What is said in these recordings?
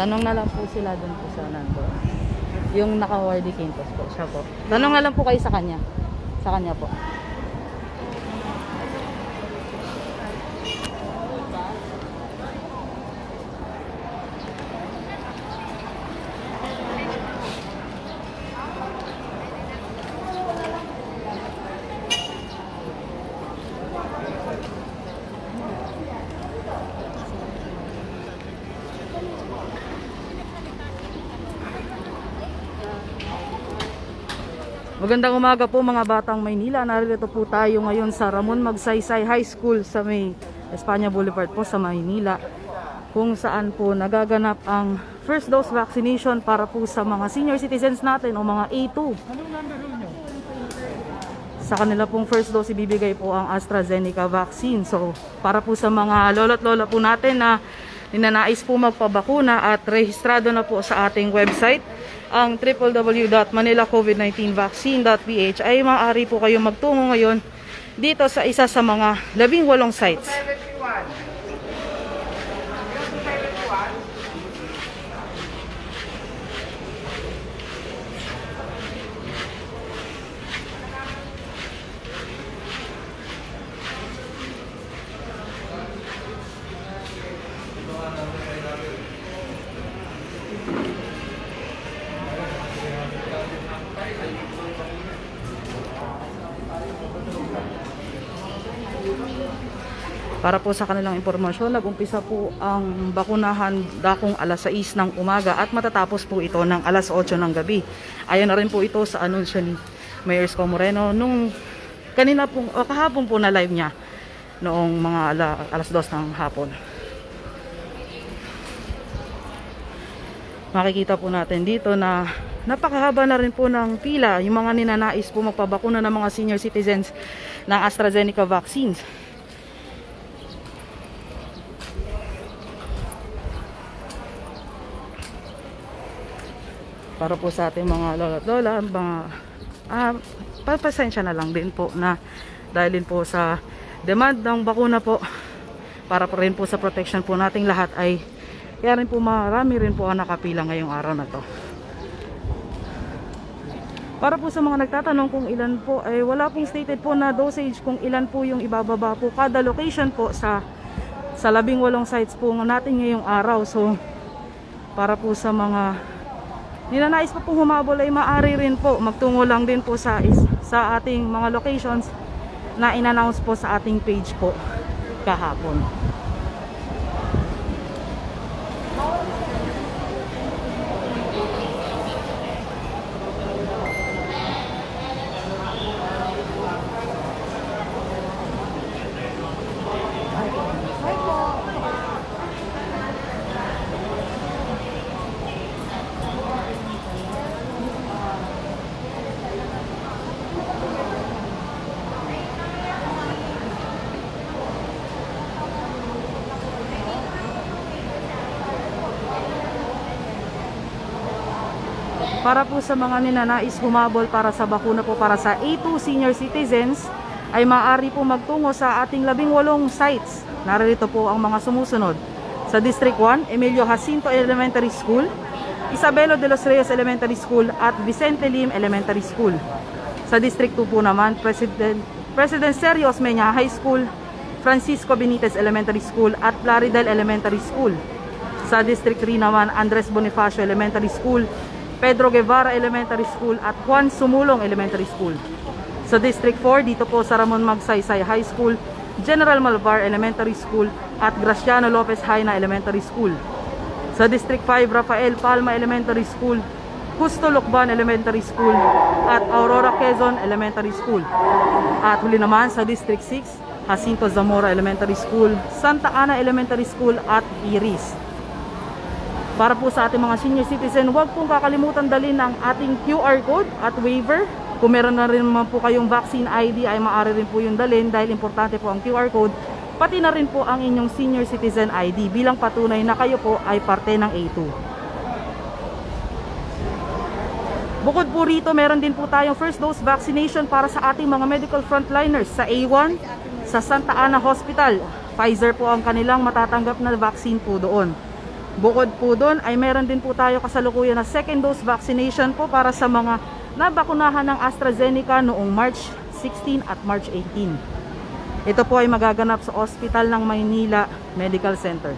Tanong na lang po sila dun po sa nando. Yung naka-Wardy Quintos po, siya po. Tanong na lang po kayo sa kanya. Sa kanya po. Magandang umaga po mga batang Maynila. Narito po tayo ngayon sa Ramon Magsaysay High School sa may Espanya Boulevard po sa Maynila. Kung saan po nagaganap ang first dose vaccination para po sa mga senior citizens natin o mga A2. Sa kanila pong first dose ibibigay po ang AstraZeneca vaccine. So para po sa mga lolo't lola po natin na ninanais po magpabakuna at rehistrado na po sa ating website ang www.manilacovid19vaccine.ph ay maaari po kayo magtungo ngayon dito sa isa sa mga labing walong sites. Para po sa kanilang impormasyon, nag-umpisa po ang bakunahan dakong alas 6 ng umaga at matatapos po ito ng alas 8 ng gabi. Ayon na rin po ito sa anunsyo ni Mayor Sco Moreno nung kanina po, o kahapon po na live niya noong mga ala, alas 2 ng hapon. Makikita po natin dito na napakahaba na rin po ng pila yung mga ninanais po magpabakuna ng mga senior citizens ng AstraZeneca vaccines. Para po sa ating mga lola at lola, mga ah, papasensya na lang din po na dahil din po sa demand ng bakuna po para po rin po sa protection po nating lahat ay kaya rin po marami rin po ang nakapila ngayong araw na to. Para po sa mga nagtatanong kung ilan po ay wala pong stated po na dosage kung ilan po yung ibababa po kada location po sa sa labing walong sites po natin ngayong araw. So para po sa mga Ninanais pa pong humabol ay maaari rin po magtungo lang din po sa sa ating mga locations na inannounce po sa ating page po kahapon. Para po sa mga ninanais humabol para sa bakuna po para sa A2 senior citizens ay maaari po magtungo sa ating labing walong sites. Narito po ang mga sumusunod. Sa District 1, Emilio Jacinto Elementary School, Isabelo de los Reyes Elementary School at Vicente Lim Elementary School. Sa District 2 po naman, President, President Sergio Osmeña High School, Francisco Benitez Elementary School at Plaridel Elementary School. Sa District 3 naman, Andres Bonifacio Elementary School, Pedro Guevara Elementary School at Juan Sumulong Elementary School. Sa District 4, dito po sa Ramon Magsaysay High School, General Malvar Elementary School at Graciano Lopez Haina Elementary School. Sa District 5, Rafael Palma Elementary School, Justo Lucban Elementary School at Aurora Quezon Elementary School. At huli naman sa District 6, Jacinto Zamora Elementary School, Santa Ana Elementary School at Iris. Para po sa ating mga senior citizen, huwag pong kakalimutan dalhin ang ating QR code at waiver. Kung meron na rin naman po kayong vaccine ID ay maaari rin po yung dalhin dahil importante po ang QR code. Pati na rin po ang inyong senior citizen ID bilang patunay na kayo po ay parte ng A2. Bukod po rito, meron din po tayong first dose vaccination para sa ating mga medical frontliners sa A1, sa Santa Ana Hospital. Pfizer po ang kanilang matatanggap na vaccine po doon. Bukod po doon ay meron din po tayo kasalukuyan na second dose vaccination po para sa mga nabakunahan ng AstraZeneca noong March 16 at March 18. Ito po ay magaganap sa Ospital ng Maynila Medical Center.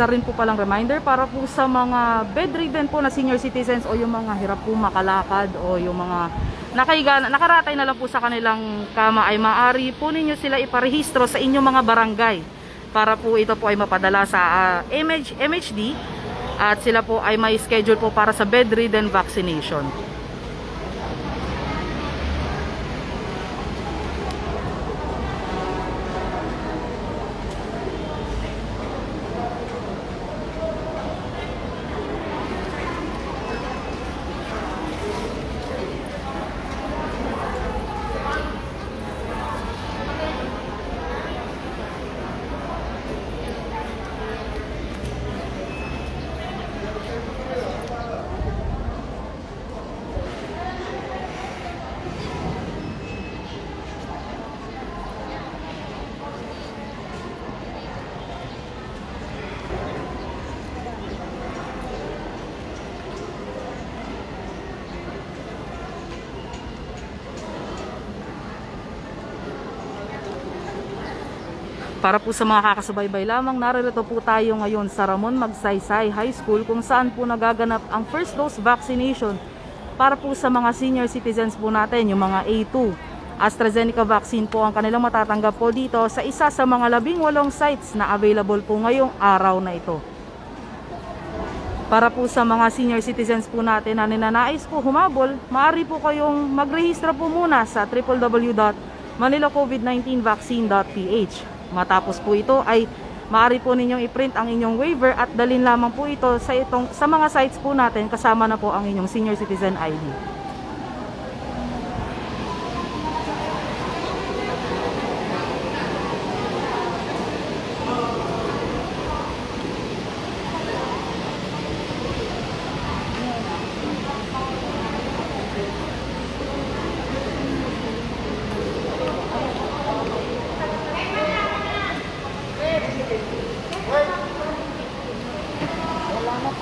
Isa rin po palang reminder para po sa mga bedridden po na senior citizens o yung mga hirap po makalakad o yung mga nakahiga, nakaratay na lang po sa kanilang kama ay maari po ninyo sila iparehistro sa inyong mga barangay para po ito po ay mapadala sa ah, MH, MHD at sila po ay may schedule po para sa bedridden vaccination. Para po sa mga kakasubaybay lamang, naririto po tayo ngayon sa Ramon Magsaysay High School kung saan po nagaganap ang first dose vaccination para po sa mga senior citizens po natin, yung mga A2. AstraZeneca vaccine po ang kanilang matatanggap po dito sa isa sa mga labing walong sites na available po ngayong araw na ito. Para po sa mga senior citizens po natin na ninanais po humabol, maaari po kayong magrehistro po muna sa www.manilacovid19vaccine.ph. Matapos po ito ay maaari po ninyong i-print ang inyong waiver at dalhin lamang po ito sa itong sa mga sites po natin kasama na po ang inyong senior citizen ID.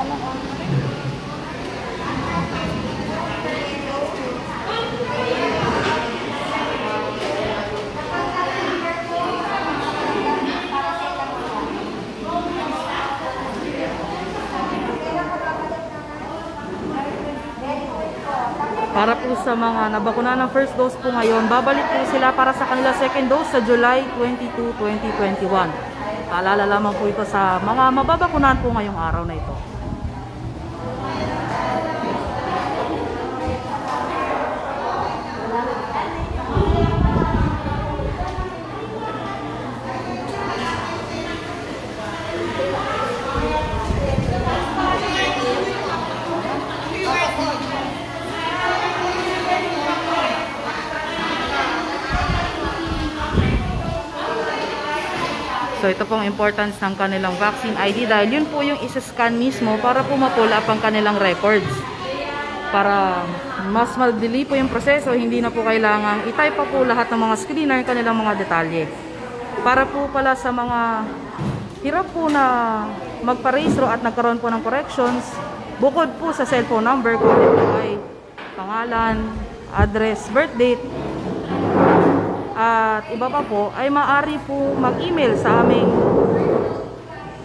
Para po sa mga nabakuna ng first dose po ngayon, babalik po sila para sa kanila second dose sa July 22, 2021. Paalala lamang po ito sa mga mababakunahan po ngayong araw na ito. So ito pong importance ng kanilang vaccine ID dahil yun po yung isa-scan mismo para po ma-pull up ang kanilang records. Para mas madali po yung proseso, hindi na po kailangang i-type pa po lahat ng mga screener kanilang mga detalye. Para po pala sa mga hirap po na magparehistro at nagkaroon po ng corrections, bukod po sa cellphone number kung ano ay pangalan, address, birth date, at iba pa po ay maaari po mag-email sa aming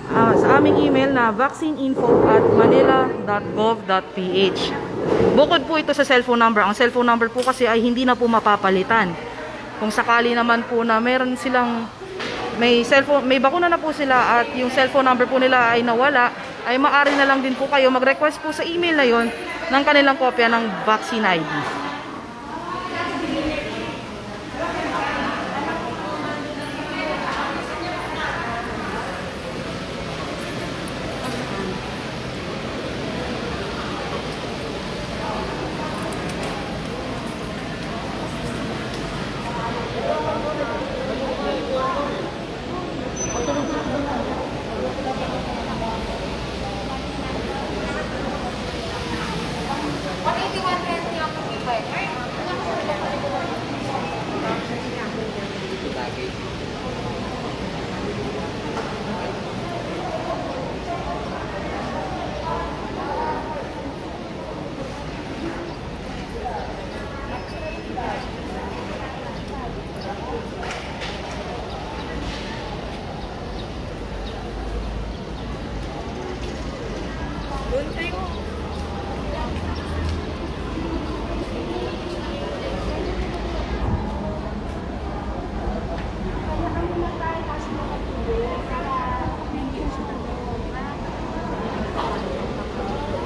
ah, sa aming email na vaccineinfo at manila.gov.ph Bukod po ito sa cellphone number. Ang cellphone number po kasi ay hindi na po mapapalitan. Kung sakali naman po na meron silang may cellphone, may bakuna na po sila at yung cellphone number po nila ay nawala, ay maaari na lang din po kayo mag-request po sa email na yon ng kanilang kopya ng vaccine ID.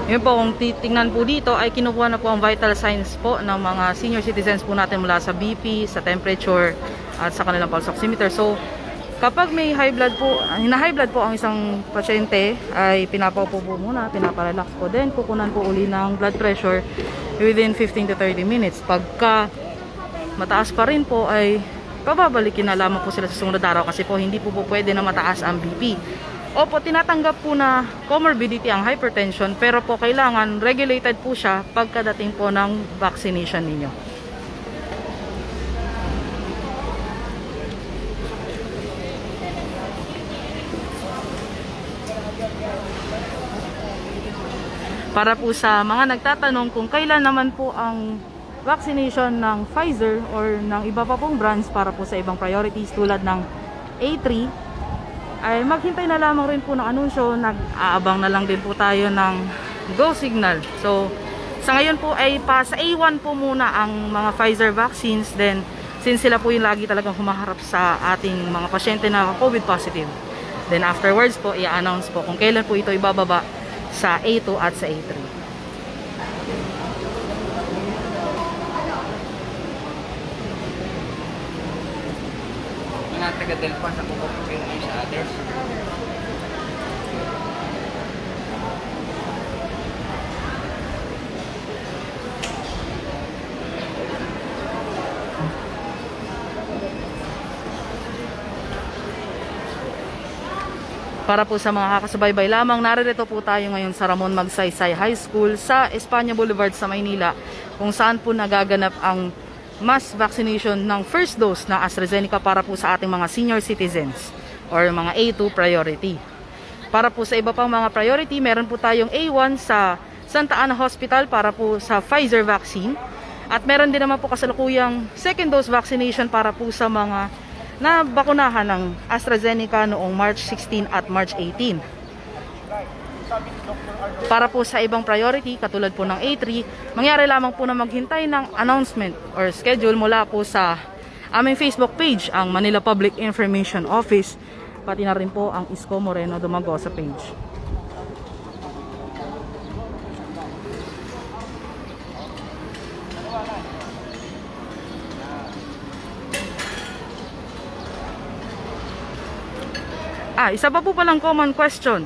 Yun po, kung titingnan po dito ay kinukuha na po ang vital signs po ng mga senior citizens po natin mula sa BP, sa temperature at sa kanilang pulse oximeter. So, kapag may high blood po, hina-high blood po ang isang pasyente ay pinapaupo po muna, pinaparelax po. Then, kukunan po uli ng blood pressure within 15 to 30 minutes. Pagka mataas pa rin po ay pababalikin na lamang po sila sa sumunod araw kasi po hindi po po pwede na mataas ang BP. Opo, tinatanggap po na comorbidity ang hypertension pero po kailangan regulated po siya pagkadating po ng vaccination ninyo. Para po sa mga nagtatanong kung kailan naman po ang vaccination ng Pfizer or ng iba pa pong brands para po sa ibang priorities tulad ng A3 ay maghintay na lamang rin po ng anunsyo. Nag-aabang na lang din po tayo ng go signal. So sa ngayon po ay pa sa A1 po muna ang mga Pfizer vaccines. Then since sila po yung lagi talagang humaharap sa ating mga pasyente na COVID positive then afterwards po i-announce po kung kailan po ito ibababa sa A2 at sa A3 mga taga Delpan sa kukumpir sa others. Para po sa mga kakasubaybay lamang, naririto po tayo ngayon sa Ramon Magsaysay High School sa Espanya Boulevard sa Maynila kung saan po nagaganap ang mass vaccination ng first dose na AstraZeneca para po sa ating mga senior citizens or mga A2 priority. Para po sa iba pang mga priority, meron po tayong A1 sa Santa Ana Hospital para po sa Pfizer vaccine. At meron din naman po kasalukuyang second dose vaccination para po sa mga na bakunahan ng AstraZeneca noong March 16 at March 18. Para po sa ibang priority, katulad po ng A3, mangyari lamang po na maghintay ng announcement or schedule mula po sa aming Facebook page, ang Manila Public Information Office, pati na rin po ang Isko Moreno Dumagosa page. Ah, isa pa po palang common question.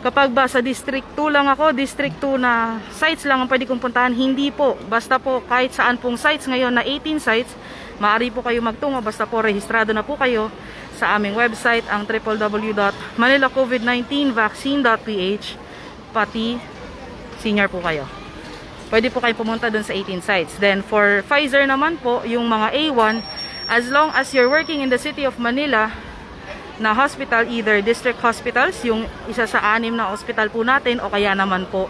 Kapag ba sa District 2 lang ako, District 2 na sites lang ang pwede kong puntahan, hindi po. Basta po kahit saan pong sites ngayon na 18 sites, maaari po kayo magtungo. Basta po rehistrado na po kayo sa aming website, ang www.manilacovid19vaccine.ph pati senior po kayo. Pwede po kayo pumunta dun sa 18 sites. Then for Pfizer naman po, yung mga A1, as long as you're working in the city of Manila, na hospital, either district hospitals, yung isa sa anim na hospital po natin, o kaya naman po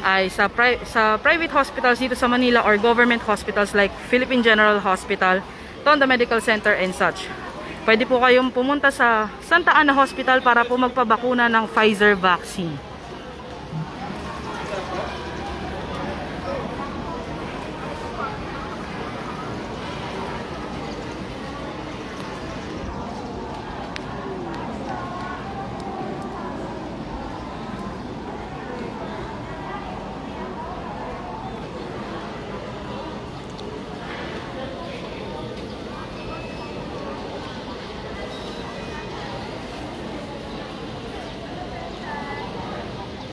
ay sa, pri- sa private hospitals dito sa Manila or government hospitals like Philippine General Hospital, Tonda Medical Center and such. Pwede po kayong pumunta sa Santa Ana Hospital para po magpabakuna ng Pfizer vaccine.